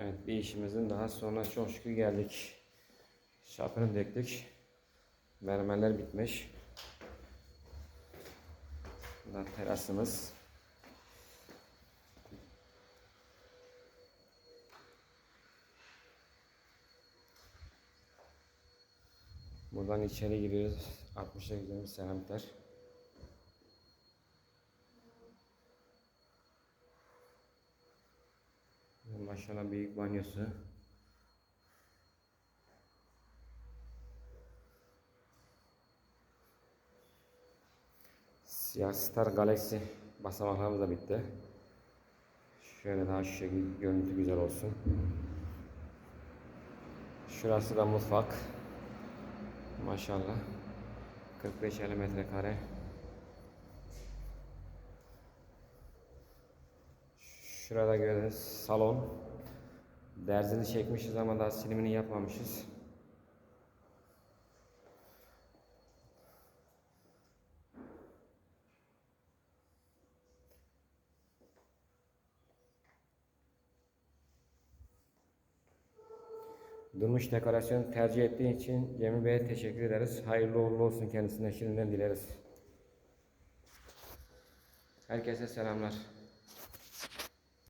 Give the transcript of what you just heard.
Evet bir işimizin daha sonra çok şükür geldik. Şapını döktük. Mermerler bitmiş. Buradan terasımız. Buradan içeri giriyoruz. 60'a gidiyoruz seramikler. Maşallah büyük banyosu. Siyah Star Galaxy basamaklarımız da bitti. Şöyle daha şu şekilde görüntü güzel olsun. Şurası da mutfak. Maşallah. 45-50 metrekare. Şurada gördüğünüz salon. Derzini çekmişiz ama daha silimini yapmamışız. Durmuş dekorasyon tercih ettiği için Cemil Bey'e teşekkür ederiz. Hayırlı uğurlu olsun kendisine şimdiden dileriz. Herkese selamlar.